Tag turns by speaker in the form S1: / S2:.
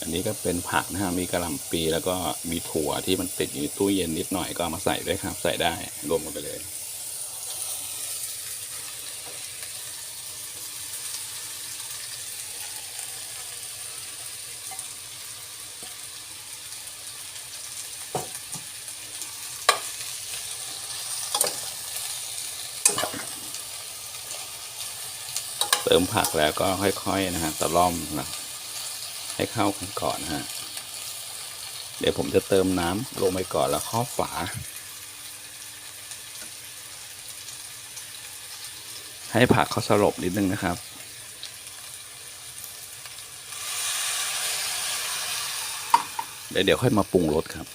S1: อันนี้ก็เป็นผักนะฮะมีกระหล่ำปีแล้วก็มีถั่วที่มันติดอยู่ในตู้เย็นนิดหน่อยก็ามาใส่ด้วยครับ ใส่ได้รวมกันไปเลย เติมผักแล้วก็ค่อยๆนะฮะตะล่อมนะ ให้เข้ากันก่อนฮะ เดี๋ยวผมจะเติมน้ำลงไปก่อนแล้วครอบฝา ให้ผักเขาสลบนิดนึงนะครับเดี๋ยวเดี๋ยวค่อยมาปรุงรสครับ